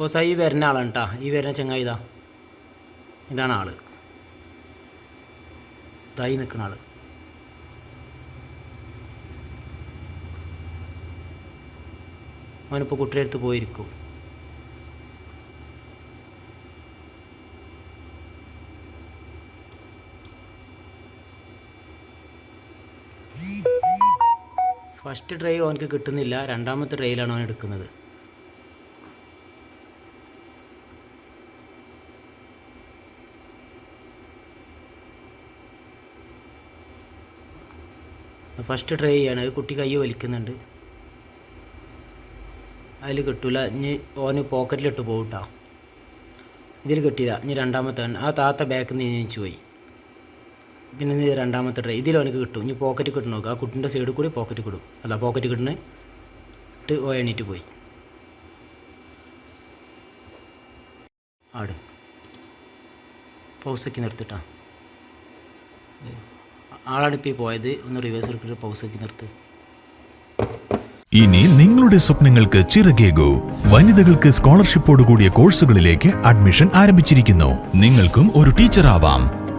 Boss ഈ വരുന്ന ആളാണ് കേട്ടോ ഈ വരുന്ന ചങ്ങായി ഇതാ. ഇതാണ് ആൾ. ഇതായി നിൽക്കുന്ന ആൾ. അവനിപ്പോൾ കുട്ടിയുടെ അടുത്ത് പോയിരിക്കും. ഫസ്റ്റ് ഡ്രൈവ് അവനക്ക് കിട്ടുന്നില്ല. രണ്ടാമത്തെ ഡ്രൈവിലാണ് അവൻ എടുക്കുന്നത്. ഫസ്റ്റ് ട്രൈ ചെയ്യാണ്. കുട്ടി കൈ വലിക്കുന്നുണ്ട്. അതിൽ കിട്ടൂല. ഇനി ഓന് പോക്കറ്റിലിട്ട് പോകട്ടോ ഇതിൽ കിട്ടിയില്ല. ഇനി രണ്ടാമത്തെ ആ താത്ത ബാക്കിൽ നിന്ന് നീച്ചു പോയി. പിന്നെ ഇത് രണ്ടാമത്തെ ട്രൈ ഇതിൽ അവനക്ക് കിട്ടും. ഇനി പോക്കറ്റ് കിട്ടണം നോക്കുക ആ കുട്ടിന്റെ സൈഡിൽ കൂടി പോക്കറ്റ് കിടും അതാ പോക്കറ്റ് കിട്ടണേ ഇട്ട് ഓ എണീറ്റ് പോയി. ആട്. പൗസയ്ക്ക് നിർത്തിട്ടാ. ആളാണിപ്പോൾ പോയത് ഒന്ന് റിവേഴ്സ് എടുത്തിട്ട് ആക്കി നിർത്ത്. ഇനി നിങ്ങളുടെ സ്വപ്നങ്ങൾക്ക് ചിറകേകൂ വനിതകൾക്ക് സ്കോളർഷിപ്പോട് കൂടിയ കോഴ്സുകളിലേക്ക് അഡ്മിഷൻ ആരംഭിച്ചിരിക്കുന്നു. നിങ്ങൾക്കും ഒരു ടീച്ചർ ആവാം.